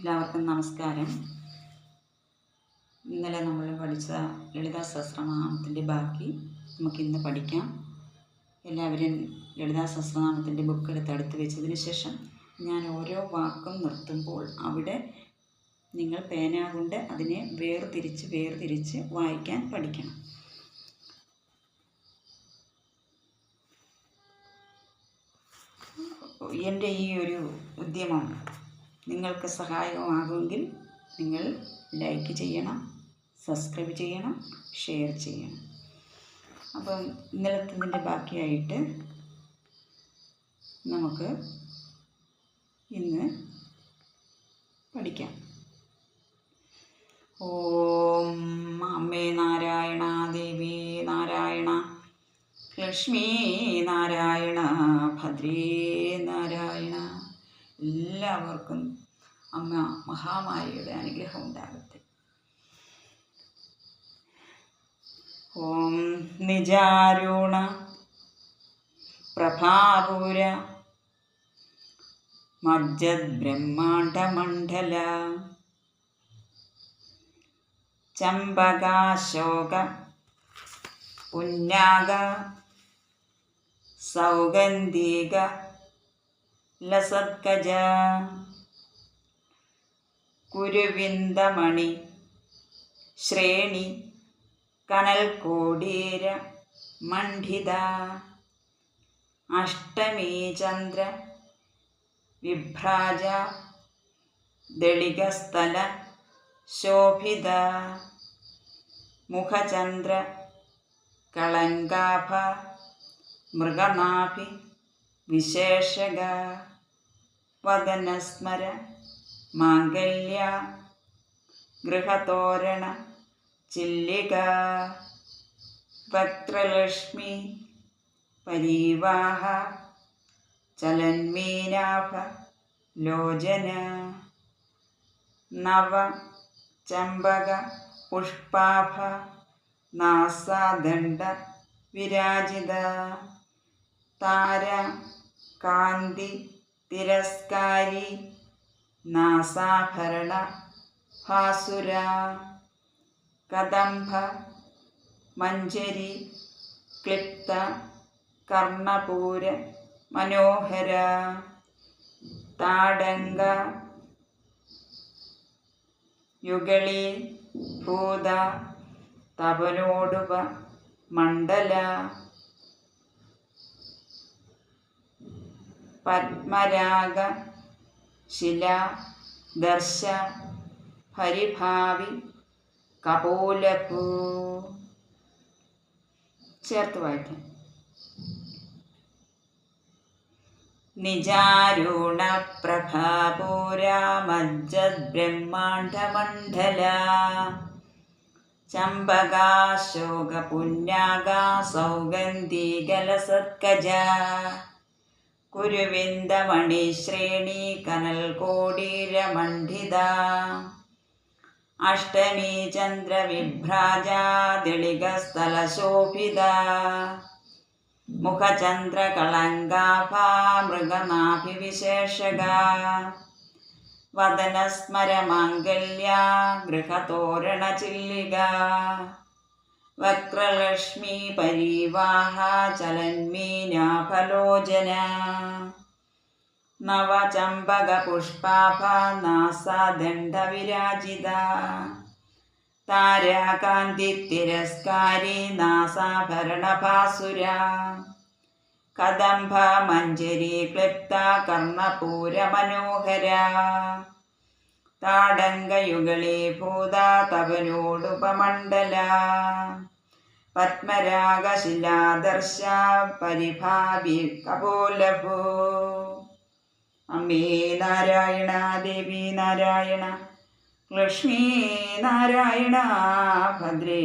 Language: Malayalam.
എല്ലാവർക്കും നമസ്കാരം. ഇന്നലെ നമ്മൾ പഠിച്ച ലളിതാ സഹസ്രനാമത്തിന്റെ ബാക്കി നമുക്ക് ഇന്ന് പഠിക്കാം. എല്ലാവരും ലളിതാ സഹസ്രനാമത്തിന്റെ ബുക്ക് എടുത്ത് അടുത്ത് വെച്ചതിന് ശേഷം ഞാൻ ഓരോ വാക്കും നിർത്തുമ്പോൾ അവിടെ നിങ്ങൾ പേന കൊണ്ട് അതിനെ വേർതിരിച്ച് വേർതിരിച്ച് വായിക്കാൻ പഠിക്കണം. എന്റെ ഈ ഒരു ഉദ്യമം നിങ്ങൾക്ക് സഹായകമാകുമെങ്കിൽ നിങ്ങൾ ലൈക്ക് ചെയ്യണം സബ്സ്ക്രൈബ് ചെയ്യണം ഷെയർ ചെയ്യണം. അപ്പം ഇന്നലത്തതിന്റെ ബാക്കിയായിട്ട് നമുക്ക് ഇന്ന് പഠിക്കാം. ഓം അമ്മേ നാരായണ ദേവി നാരായണ ലക്ഷ്മി നാരായണ ഭദ്രേ നാരായണ. എല്ലാവർക്കും അമ്മ മഹാമാരിയുടെ അനുഗ്രഹം ഉണ്ടാകട്ടെ. ഓം നിജാരുണ പ്രഭാപൂര മജ്ജത് ബ്രഹ്മാണ്ഡമണ്ഡല ചമ്പകാശോക പുന്നാക സൗഗന്ധിക ലസത്കജ കുരുവിന്ദമണി. ശ്രേണി. കനൽക്കോടീര. മണ്ഡിത. അഷ്ടമീചന്ദ്ര വിഭ്രാജ. ദളികസ്ഥല. ശോഭിത. മുഖചന്ദ്ര. കളങ്കാഭ. മൃഗനാഭി വിശേഷക വദനസ്മര മാംഗല്യ ഗൃഹതോരണ ചില്ലിക വക്രലക്ഷ്മി പരീവാഹ ചലന്മീനാഭ ലോചന നവ ചമ്പക പുഷ്പാഭ നാസാദണ്ഡ വിരാജിത താര കാന്തി തിരസ്കാരി നാസാഭരണ ഭാസുര കദംഭ മഞ്ജരി ക്ലിപ്ത കർണപൂര മനോഹര താടങ്ക യുഗളി ഭൂത തപനോടുപ മണ്ഡല പത്മരാഗ ശില ദർശ പരിഭാവി കപോലഭൂ ചേർത്ത് വായിക്കാം. നിജാരുണ പ്രഭാപൂരാമജ്ജദ്ബ്രഹ്മാണ്ഡമണ്ഡല ചമ്പകാശോക പുന്നാക സൗഗന്ധികലസത്കജ കുരുവിന്ദമണി ശ്രേണി കനൽ കോടീരമണ്ഡിത അഷ്ടമീ ചന്ദ്രവിഭ്രാജ ദിളികസ്ഥലശോഭിത മുഖചന്ദ്രകളങ്കാഭാ മൃഗനാഭിവിശേഷക വദനസ്മരമാംഗല്യ ഗൃഹതോരണചില്ലിക വക്രലക്ഷ്മി പരീവാഹ ചലന്മീനാഫലോചന നവചമ്പകപുഷ്പാഭ നാസാദണ്ഡവിരാജിത താരാകാന്തി തിരസ്കാരി നാസാഭരണഭാസുര കദംഭ മഞ്ജരി ക്ലിപ്ത കർണപൂര മനോഹര താടങ്കയുഗളീഭൂത തപനോടുപമണ്ഡല പത്മരാഗശിലാദർശ പരിഭാവി കപോലഭൂ. അമ്മേ നാരായണ ദേവി നാരായണ ലക്ഷ്മീ നാരായണ ഭദ്രേ